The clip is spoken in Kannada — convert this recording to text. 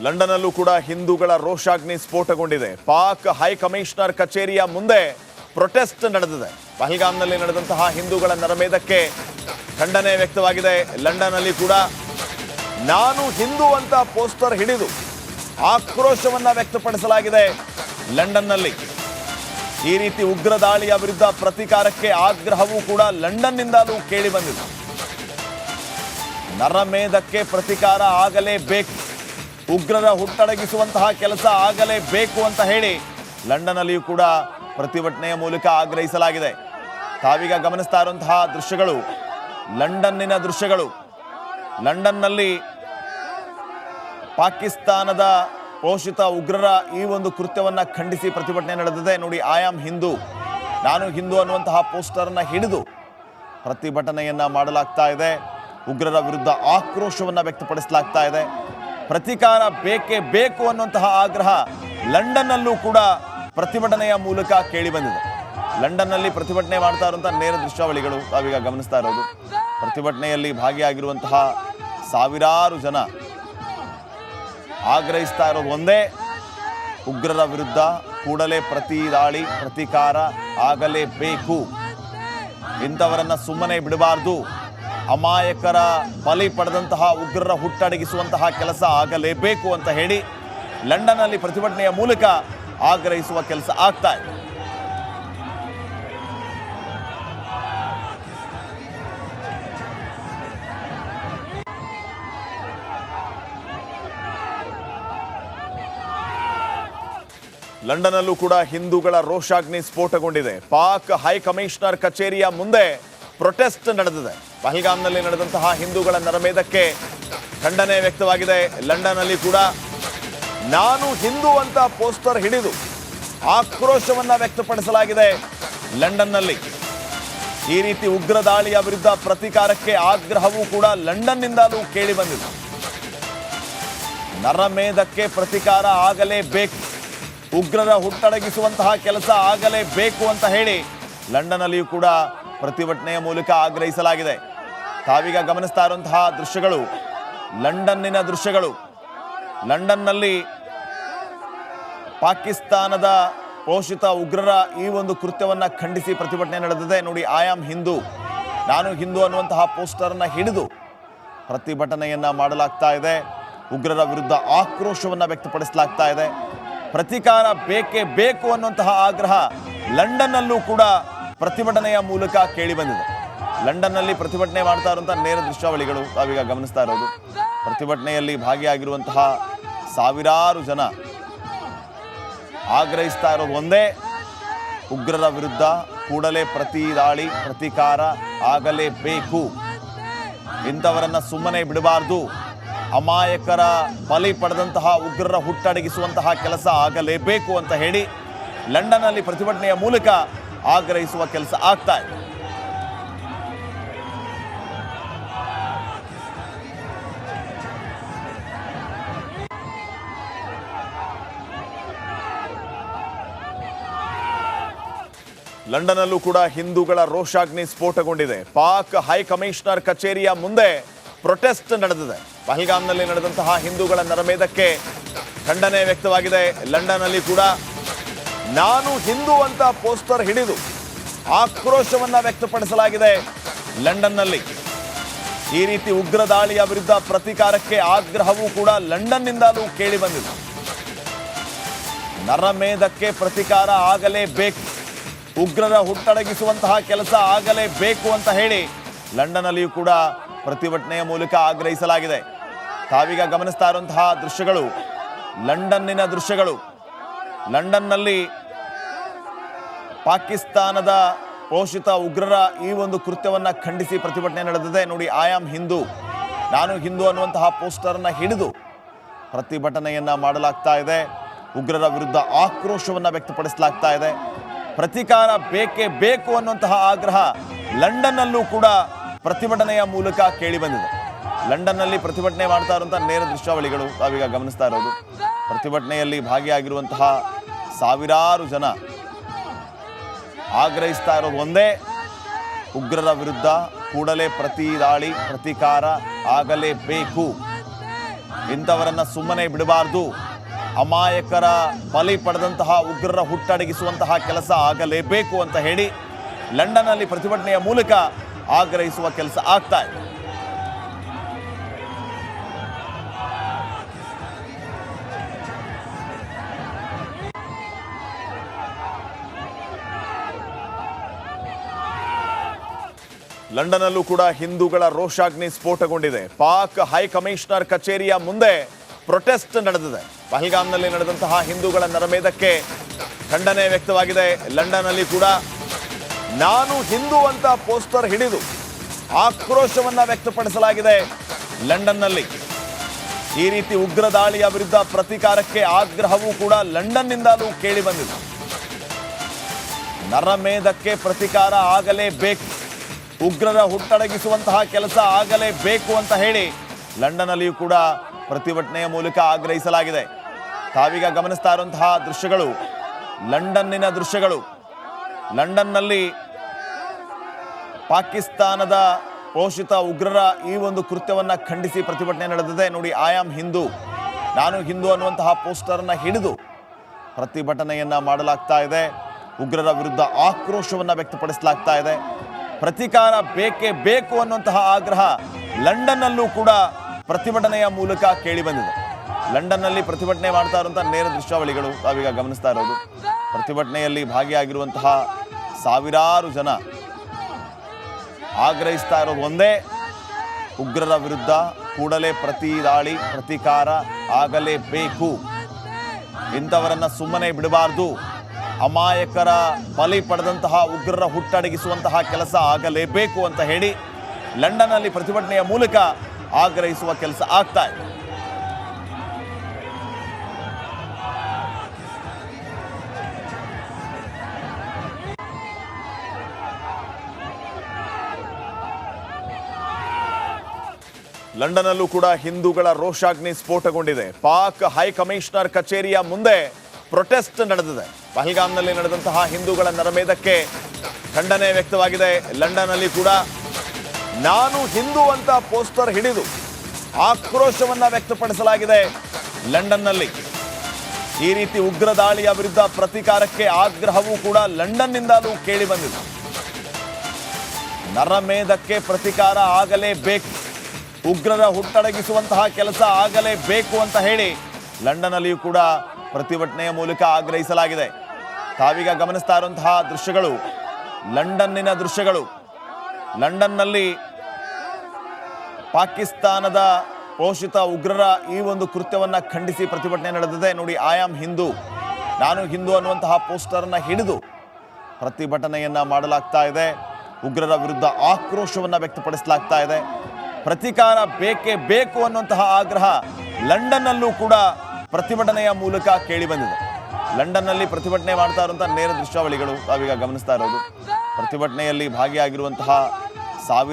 ಲಂಡನ್ನಲ್ಲೂ ಕೂಡ ಹಿಂದೂಗಳ ರೋಷಾಗ್ನಿ ಸ್ಫೋಟಗೊಂಡಿದೆ. ಪಾಕ್ ಹೈ ಕಮಿಷನರ್ ಕಚೇರಿಯ ಮುಂದೆ ಪ್ರೊಟೆಸ್ಟ್ ನಡೆದಿದೆ. ಪಹಲ್ಗಾಮ್ನಲ್ಲಿ ನಡೆದಂತಹ ಹಿಂದೂಗಳ ನರಮೇಧಕ್ಕೆ ಖಂಡನೆ ವ್ಯಕ್ತವಾಗಿದೆ. ಲಂಡನ್ನಲ್ಲಿ ಕೂಡ ನಾನು ಹಿಂದೂ ಅಂತ ಪೋಸ್ಟರ್ ಹಿಡಿದು ಆಕ್ರೋಶವನ್ನ ವ್ಯಕ್ತಪಡಿಸಲಾಗಿದೆ ಲಂಡನ್ನಲ್ಲಿ. ಈ ರೀತಿ ಉಗ್ರ ದಾಳಿಯ ವಿರುದ್ಧ ಪ್ರತೀಕಾರಕ್ಕೆ ಆಗ್ರಹವೂ ಕೂಡ ಲಂಡನ್ನಿಂದಲೂ ಕೇಳಿ ಬಂದಿದೆ. ನರಮೇಧಕ್ಕೆ ಪ್ರತೀಕಾರ ಆಗಲೇಬೇಕು. ಉಗ್ರರ ಹುಟ್ಟಡಗಿಸುವಂತಹ ಕೆಲಸ ಆಗಲೇಬೇಕು ಅಂತ ಹೇಳಿ ಲಂಡನ್ನಲ್ಲಿಯೂ ಕೂಡ ಪ್ರತಿಭಟನೆಯ ಮೂಲಕ ಆಗ್ರಹಿಸಲಾಗಿದೆ. ತಾವೀಗ ಗಮನಿಸ್ತಾ ಇರುವಂತಹ ದೃಶ್ಯಗಳು, ಲಂಡನ್ನಿನ ದೃಶ್ಯಗಳು. ಲಂಡನ್ನಲ್ಲಿ ಪಾಕಿಸ್ತಾನದ ಪೋಷಿತ ಉಗ್ರರ ಈ ಒಂದು ಕೃತ್ಯವನ್ನು ಖಂಡಿಸಿ ಪ್ರತಿಭಟನೆ ನಡೆದಿದೆ. ನೋಡಿ ಐ ಆಮ್ ಹಿಂದೂ. ನಾನು ಹಿಂದೂ ಅನ್ನುವಂತಹ ಪೋಸ್ಟರನ್ನು ಹಿಡಿದು ಪ್ರತಿಭಟನೆಯನ್ನು ಮಾಡಲಾಗ್ತಾ ಇದೆ. ಉಗ್ರರ ವಿರುದ್ಧ ಆಕ್ರೋಶವನ್ನು ವ್ಯಕ್ತಪಡಿಸಲಾಗ್ತಾ ಇದೆ. ಪ್ರತೀಕಾರ ಬೇಕೇ ಬೇಕು ಅನ್ನುವಂತಹ ಆಗ್ರಹ ಲಂಡನ್ನಲ್ಲೂ ಕೂಡ ಪ್ರತಿಭಟನೆಯ ಮೂಲಕ ಕೇಳಿ ಬಂದಿದೆ. ಲಂಡನ್ನಲ್ಲಿ ಪ್ರತಿಭಟನೆ ಮಾಡ್ತಾ ಇರುವಂತಹ ನೇರ ದೃಶ್ಯಾವಳಿಗಳು ತಾವೀಗ ಗಮನಿಸ್ತಾ ಇರೋದು. ಪ್ರತಿಭಟನೆಯಲ್ಲಿ ಭಾಗಿಯಾಗಿರುವಂತಹ ಸಾವಿರಾರು ಜನ ಆಗ್ರಹಿಸ್ತಾ ಇರೋದು ಒಂದೇ, ಉಗ್ರರ ವಿರುದ್ಧ ಕೂಡಲೇ ಪ್ರತಿ ದಾಳಿ, ಪ್ರತೀಕಾರ ಆಗಲೇಬೇಕು. ಇಂಥವರನ್ನು ಸುಮ್ಮನೆ ಬಿಡಬಾರ್ದು. ಅಮಾಯಕರ ಬಲಿ ಪಡೆದಂತಹ ಉಗ್ರರ ಹುಟ್ಟಡಗಿಸುವಂತಹ ಕೆಲಸ ಆಗಲೇಬೇಕು ಅಂತ ಹೇಳಿ ಲಂಡನ್ನಲ್ಲಿ ಪ್ರತಿಭಟನೆಯ ಮೂಲಕ ಆಗ್ರಹಿಸುವ ಕೆಲಸ ಆಗ್ತಾ ಇದೆ. ಲಂಡನ್ನಲ್ಲೂ ಕೂಡ ಹಿಂದೂಗಳ ರೋಷಾಗ್ನಿ ಸ್ಫೋಟಗೊಂಡಿದೆ. ಪಾಕ್ ಹೈ ಕಮಿಷನರ್ ಕಚೇರಿಯ ಮುಂದೆ ಪ್ರೊಟೆಸ್ಟ್ ನಡೆದಿದೆ. ಪಹಲ್ಗಾಮ್ನಲ್ಲಿ ನಡೆದಂತಹ ಹಿಂದೂಗಳ ನರಮೇಧಕ್ಕೆ ಖಂಡನೆ ವ್ಯಕ್ತವಾಗಿದೆ. ಲಂಡನ್ನಲ್ಲಿ ಕೂಡ ನಾನು ಹಿಂದೂ ಅಂತ ಪೋಸ್ಟರ್ ಹಿಡಿದು ಆಕ್ರೋಶವನ್ನ ವ್ಯಕ್ತಪಡಿಸಲಾಗಿದೆ ಲಂಡನ್ನಲ್ಲಿ. ಈ ರೀತಿ ಉಗ್ರ ದಾಳಿಯ ವಿರುದ್ಧ ಪ್ರತೀಕಾರಕ್ಕೆ ಆಗ್ರಹವೂ ಕೂಡ ಲಂಡನ್ನಿಂದಲೂ ಕೇಳಿ ಬಂದಿದೆ. ನರಮೇಧಕ್ಕೆ ಪ್ರತೀಕಾರ ಆಗಲೇಬೇಕು. ಉಗ್ರರ ಹುಟ್ಟಡಗಿಸುವಂತಹ ಕೆಲಸ ಆಗಲೇಬೇಕು ಅಂತ ಹೇಳಿ ಲಂಡನ್ನಲ್ಲಿಯೂ ಕೂಡ ಪ್ರತಿಭಟನೆಯ ಮೂಲಕ ಆಗ್ರಹಿಸಲಾಗಿದೆ. ತಾವೀಗ ಗಮನಿಸ್ತಾ ಇರುವಂತಹ ದೃಶ್ಯಗಳು, ಲಂಡನ್ನಿನ ದೃಶ್ಯಗಳು. ಲಂಡನ್ನಲ್ಲಿ ಪಾಕಿಸ್ತಾನದ ಪೋಷಿತ ಉಗ್ರರ ಈ ಒಂದು ಕೃತ್ಯವನ್ನು ಖಂಡಿಸಿ ಪ್ರತಿಭಟನೆ ನಡೆದಿದೆ. ನೋಡಿ ಐ ಆಮ್ ಹಿಂದೂ ನಾನು ಹಿಂದೂ ಅನ್ನುವಂತಹ ಪೋಸ್ಟರನ್ನು ಹಿಡಿದು ಪ್ರತಿಭಟನೆಯನ್ನು ಮಾಡಲಾಗ್ತಾ ಇದೆ. ಉಗ್ರರ ವಿರುದ್ಧ ಆಕ್ರೋಶವನ್ನು ವ್ಯಕ್ತಪಡಿಸಲಾಗ್ತಾ ಇದೆ. ಪ್ರತೀಕಾರ ಬೇಕೇ ಬೇಕು ಅನ್ನುವಂತಹ ಆಗ್ರಹ ಲಂಡನ್ನಲ್ಲೂ ಕೂಡ ಪ್ರತಿಭಟನೆಯ ಮೂಲಕ ಕೇಳಿ ಬಂದಿದೆ. ಲಂಡನ್ನಲ್ಲಿ ಪ್ರತಿಭಟನೆ ಮಾಡ್ತಾ ಇರುವಂತಹ ನೇರ ದೃಶ್ಯಾವಳಿಗಳು ತಾವೀಗ ಗಮನಿಸ್ತಾ ಇರೋದು. ಪ್ರತಿಭಟನೆಯಲ್ಲಿ ಭಾಗಿಯಾಗಿರುವಂತಹ ಸಾವಿರಾರು ಜನ ಆಗ್ರಹಿಸ್ತಾ ಇರೋದು ಒಂದೇ, ಉಗ್ರರ ವಿರುದ್ಧ ಕೂಡಲೇ ಪ್ರತಿ ದಾಳಿ, ಪ್ರತೀಕಾರ ಆಗಲೇಬೇಕು. ಇಂಥವರನ್ನ ಸುಮ್ಮನೆ ಬಿಡಬಾರ್ದು. ಅಮಾಯಕರ ಬಲಿ ಪಡೆದಂತಹ ಉಗ್ರರ ಹುಟ್ಟಡಗಿಸುವಂತಹ ಕೆಲಸ ಆಗಲೇಬೇಕು ಅಂತ ಹೇಳಿ ಲಂಡನ್ನಲ್ಲಿ ಪ್ರತಿಭಟನೆಯ ಮೂಲಕ ಆಗ್ರಹಿಸುವ ಕೆಲಸ ಆಗ್ತಾ ಇದೆ. ಲಂಡನ್ನಲ್ಲೂ ಕೂಡ ಹಿಂದೂಗಳ ರೋಷಾಗ್ನಿ ಸ್ಫೋಟಗೊಂಡಿದೆ. ಪಾಕ್ ಹೈ ಕಮಿಷನರ್ ಕಚೇರಿಯ ಮುಂದೆ ಪ್ರೊಟೆಸ್ಟ್ ನಡೆದಿದೆ. ಪಹಲ್ಗಾಮ್ನಲ್ಲಿ ನಡೆದಂತಹ ಹಿಂದೂಗಳ ನರಮೇಧಕ್ಕೆ ಖಂಡನೆ ವ್ಯಕ್ತವಾಗಿದೆ. ಲಂಡನ್ನಲ್ಲಿ ಕೂಡ ನಾನು ಹಿಂದೂ ಅಂತ ಪೋಸ್ಟರ್ ಹಿಡಿದು ಆಕ್ರೋಶವನ್ನು ವ್ಯಕ್ತಪಡಿಸಲಾಗಿದೆ ಲಂಡನ್ನಲ್ಲಿ. ಈ ರೀತಿ ಉಗ್ರ ದಾಳಿಯ ವಿರುದ್ಧ ಪ್ರತೀಕಾರಕ್ಕೆ ಆಗ್ರಹವೂ ಕೂಡ ಲಂಡನ್ನಿಂದಲೂ ಕೇಳಿ ಬಂದಿದೆ. ನರಮೇಧಕ್ಕೆ ಪ್ರತೀಕಾರ ಆಗಲೇಬೇಕು. ಉಗ್ರರ ಹುಟ್ಟಡಗಿಸುವಂತಹ ಕೆಲಸ ಆಗಲೇಬೇಕು ಅಂತ ಹೇಳಿ ಲಂಡನ್ನಲ್ಲಿಯೂ ಕೂಡ ಪ್ರತಿಭಟನೆಯ ಮೂಲಕ ಆಗ್ರಹಿಸಲಾಗಿದೆ. ತಾವೀಗ ಗಮನಿಸ್ತಾ ಇರುವಂತಹ ದೃಶ್ಯಗಳು, ಲಂಡನ್ನಿನ ದೃಶ್ಯಗಳು. ಲಂಡನ್ನಲ್ಲಿ ಪಾಕಿಸ್ತಾನದ ಪೋಷಿತ ಉಗ್ರರ ಈ ಒಂದು ಕೃತ್ಯವನ್ನು ಖಂಡಿಸಿ ಪ್ರತಿಭಟನೆ ನಡೆದಿದೆ. ನೋಡಿ ಐ ಆಮ್ ಹಿಂದೂ ನಾನು ಹಿಂದೂ ಅನ್ನುವಂತಹ ಪೋಸ್ಟರನ್ನು ಹಿಡಿದು ಪ್ರತಿಭಟನೆಯನ್ನು ಮಾಡಲಾಗ್ತಾ ಇದೆ. ಉಗ್ರರ ವಿರುದ್ಧ ಆಕ್ರೋಶವನ್ನು ವ್ಯಕ್ತಪಡಿಸಲಾಗ್ತಾ ಇದೆ. ಪ್ರತೀಕಾರ ಬೇಕೇ ಬೇಕು ಅನ್ನುವಂತಹ ಆಗ್ರಹ ಲಂಡನ್ನಲ್ಲೂ ಕೂಡ ಪ್ರತಿಭಟನೆಯ ಮೂಲಕ ಕೇಳಿ ಬಂದಿದೆ. ಲಂಡನ್ನಲ್ಲಿ ಪ್ರತಿಭಟನೆ ಮಾಡ್ತಾ ಇರುವಂತಹ ನೇರ ದೃಶ್ಯಾವಳಿಗಳು ತಾವೀಗ ಗಮನಿಸ್ತಾ ಇರೋದು. ಪ್ರತಿಭಟನೆಯಲ್ಲಿ ಭಾಗಿಯಾಗಿರುವಂತಹ ಸಾವಿರಾರು ಜನ ಆಗ್ರಹಿಸ್ತಾ ಇರೋದು ಒಂದೇ, ಉಗ್ರರ ವಿರುದ್ಧ ಕೂಡಲೇ ಪ್ರತಿ ದಾಳಿ, ಪ್ರತೀಕಾರ ಆಗಲೇಬೇಕು. ಇಂಥವರನ್ನು ಸುಮ್ಮನೆ ಬಿಡಬಾರ್ದು. ಅಮಾಯಕರ ಬಲಿ ಪಡೆದಂತಹ ಉಗ್ರರ ಹುಟ್ಟಡಗಿಸುವಂತಹ ಕೆಲಸ ಆಗಲೇಬೇಕು ಅಂತ ಹೇಳಿ ಲಂಡನ್ನಲ್ಲಿ ಪ್ರತಿಭಟನೆಯ ಮೂಲಕ ಆಗ್ರಹಿಸುವ ಕೆಲಸ ಆಗ್ತಾ ಇದೆ. ಲಂಡನ್ನಲ್ಲೂ ಕೂಡ ಹಿಂದೂಗಳ ರೋಷಾಗ್ನಿ ಸ್ಫೋಟಗೊಂಡಿದೆ. ಪಾಕ್ ಹೈ ಕಮಿಷನರ್ ಕಚೇರಿಯ ಮುಂದೆ ಪ್ರೊಟೆಸ್ಟ್ ನಡೆದಿದೆ. ಪಹಲ್ಗಾಮ್ನಲ್ಲಿ ನಡೆದಂತಹ ಹಿಂದೂಗಳ ನರಮೇಧಕ್ಕೆ ಖಂಡನೆ ವ್ಯಕ್ತವಾಗಿದೆ. ಲಂಡನ್ನಲ್ಲಿ ಕೂಡ ನಾನು ಹಿಂದೂ ಅಂತ ಪೋಸ್ಟರ್ ಹಿಡಿದು ಆಕ್ರೋಶವನ್ನ ವ್ಯಕ್ತಪಡಿಸಲಾಗಿದೆ ಲಂಡನ್ನಲ್ಲಿ. ಈ ರೀತಿ ಉಗ್ರ ದಾಳಿಯ ವಿರುದ್ಧ ಪ್ರತೀಕಾರಕ್ಕೆ ಆಗ್ರಹವೂ ಕೂಡ ಲಂಡನ್ನಿಂದಲೂ ಕೇಳಿ ಬಂದಿದೆ. ನರಮೇಧಕ್ಕೆ ಪ್ರತೀಕಾರ ಆಗಲೇಬೇಕು. ಉಗ್ರರ ಹುಟ್ಟಡಗಿಸುವಂತಹ ಕೆಲಸ ಆಗಲೇಬೇಕು ಅಂತ ಹೇಳಿ ಲಂಡನ್ನಲ್ಲಿಯೂ ಕೂಡ ಪ್ರತಿಭಟನೆಯ ಮೂಲಕ ಆಗ್ರಹಿಸಲಾಗಿದೆ. ತಾವೀಗ ಗಮನಿಸ್ತಾ ಇರುವಂತಹ ದೃಶ್ಯಗಳು, ಲಂಡನ್ನಿನ ದೃಶ್ಯಗಳು. ಲಂಡನ್ನಲ್ಲಿ ಪಾಕಿಸ್ತಾನದ ಪೋಷಿತ ಉಗ್ರರ ಈ ಒಂದು ಕೃತ್ಯವನ್ನು ಖಂಡಿಸಿ ಪ್ರತಿಭಟನೆ ನಡೆದಿದೆ. ನೋಡಿ ಐ ಆಮ್ ಹಿಂದೂ ನಾನು ಹಿಂದೂ ಅನ್ನುವಂತಹ ಪೋಸ್ಟರನ್ನು ಹಿಡಿದು ಪ್ರತಿಭಟನೆಯನ್ನು ಮಾಡಲಾಗ್ತಾ ಇದೆ. ಉಗ್ರರ ವಿರುದ್ಧ ಆಕ್ರೋಶವನ್ನು ವ್ಯಕ್ತಪಡಿಸಲಾಗ್ತಾ ಇದೆ. ಪ್ರತೀಕಾರ ಬೇಕೇ ಬೇಕು ಅನ್ನುವಂತಹ ಆಗ್ರಹ ಲಂಡನ್ನಲ್ಲೂ ಕೂಡ ಪ್ರತಿಭಟನೆಯ ಮೂಲಕ ಕೇಳಿ ಬಂದಿದೆ. ಲಂಡನ್ನಲ್ಲಿ ಪ್ರತಿಭಟನೆ ಮಾಡ್ತಾ ಇರುವಂತಹ ನೇರ ದೃಶ್ಯಾವಳಿಗಳು ತಾವೀಗ ಗಮನಿಸ್ತಾ ಇರೋದು. ಪ್ರತಿಭಟನೆಯಲ್ಲಿ ಭಾಗಿಯಾಗಿರುವಂತಹ ಸಾವಿರಾರು ಜನ ಆಗ್ರಹಿಸ್ತಾ ಇರೋದು ಒಂದೇ, ಉಗ್ರರ ವಿರುದ್ಧ ಕೂಡಲೇ ಪ್ರತಿ ದಾಳಿ, ಪ್ರತೀಕಾರ ಆಗಲೇಬೇಕು. ಇಂಥವರನ್ನು ಸುಮ್ಮನೆ ಬಿಡಬಾರ್ದು. ಅಮಾಯಕರ ಬಲಿ ಪಡೆದಂತಹ ಉಗ್ರರ ಹುಟ್ಟಡಗಿಸುವಂತಹ ಕೆಲಸ ಆಗಲೇಬೇಕು ಅಂತ ಹೇಳಿ ಲಂಡನ್ನಲ್ಲಿ ಪ್ರತಿಭಟನೆಯ ಮೂಲಕ ಆಗ್ರಹಿಸುವ ಕೆಲಸ ಆಗ್ತಾ ಇದೆ. ಲಂಡನ್ನಲ್ಲೂ ಕೂಡ ಹಿಂದೂಗಳ ರೋಷಾಗ್ನಿ ಸ್ಫೋಟಗೊಂಡಿದೆ. ಪಾಕ್ ಹೈ ಕಮಿಷನರ್ ಕಚೇರಿಯ ಮುಂದೆ ಪ್ರೊಟೆಸ್ಟ್ ನಡೆದಿದೆ. ಪಹಲ್ಗಾಮ್ನಲ್ಲಿ ನಡೆದಂತಹ ಹಿಂದೂಗಳ ನರಮೇಧಕ್ಕೆ ಖಂಡನೆ ವ್ಯಕ್ತವಾಗಿದೆ. ಲಂಡನ್ನಲ್ಲಿ ಕೂಡ ನಾನು ಹಿಂದೂ ಅಂತ ಪೋಸ್ಟರ್ ಹಿಡಿದು ಆಕ್ರೋಶವನ್ನು ವ್ಯಕ್ತಪಡಿಸಲಾಗಿದೆ ಲಂಡನ್ನಲ್ಲಿ. ಈ ರೀತಿ ಉಗ್ರ ದಾಳಿಯ ವಿರುದ್ಧ ಪ್ರತೀಕಾರಕ್ಕೆ ಆಗ್ರಹವೂ ಕೂಡ ಲಂಡನ್ನಿಂದಲೂ ಕೇಳಿ ಬಂದಿದೆ. ನರಮೇಧಕ್ಕೆ ಪ್ರತೀಕಾರ ಆಗಲೇಬೇಕು. ಉಗ್ರರ ಹುಟ್ಟಡಗಿಸುವಂತಹ ಕೆಲಸ ಆಗಲೇಬೇಕು ಅಂತ ಹೇಳಿ ಲಂಡನ್ನಲ್ಲಿಯೂ ಕೂಡ ಪ್ರತಿಭಟನೆಯ ಮೂಲಕ ಆಗ್ರಹಿಸಲಾಗಿದೆ. ತಾವೀಗ ಗಮನಿಸ್ತಾ ಇರುವಂತಹ ದೃಶ್ಯಗಳು, ಲಂಡನ್ನಿನ ದೃಶ್ಯಗಳು. ಲಂಡನ್ನಲ್ಲಿ ಪಾಕಿಸ್ತಾನದ ಪೋಷಿತ ಉಗ್ರರ ಈ ಒಂದು ಕೃತ್ಯವನ್ನು ಖಂಡಿಸಿ ಪ್ರತಿಭಟನೆ ನಡೆದಿದೆ. ನೋಡಿ ಐ ಆಮ್ ಹಿಂದೂ ನಾನು ಹಿಂದೂ ಅನ್ನುವಂತಹ ಪೋಸ್ಟರನ್ನು ಹಿಡಿದು ಪ್ರತಿಭಟನೆಯನ್ನು ಮಾಡಲಾಗ್ತಾ ಇದೆ. ಉಗ್ರರ ವಿರುದ್ಧ ಆಕ್ರೋಶವನ್ನು ವ್ಯಕ್ತಪಡಿಸಲಾಗ್ತಾ ಇದೆ. ಪ್ರತೀಕಾರ ಬೇಕೇ ಬೇಕು ಅನ್ನುವಂತಹ ಆಗ್ರಹ ಲಂಡನ್ನಲ್ಲೂ ಕೂಡ ಪ್ರತಿಭಟನೆಯ ಮೂಲಕ ಕೇಳಿ ಬಂದಿದೆ. ಲಂಡನ್ನಲ್ಲಿ ಪ್ರತಿಭಟನೆ ಮಾಡ್ತಾ ಇರುವಂತಹ ನೇರ ದೃಶ್ಯಾವಳಿಗಳು ತಾವೀಗ ಗಮನಿಸ್ತಾ ಇರೋದು. ಪ್ರತಿಭಟನೆಯಲ್ಲಿ ಭಾಗಿಯಾಗಿರುವಂತಹ ಸಾವಿರ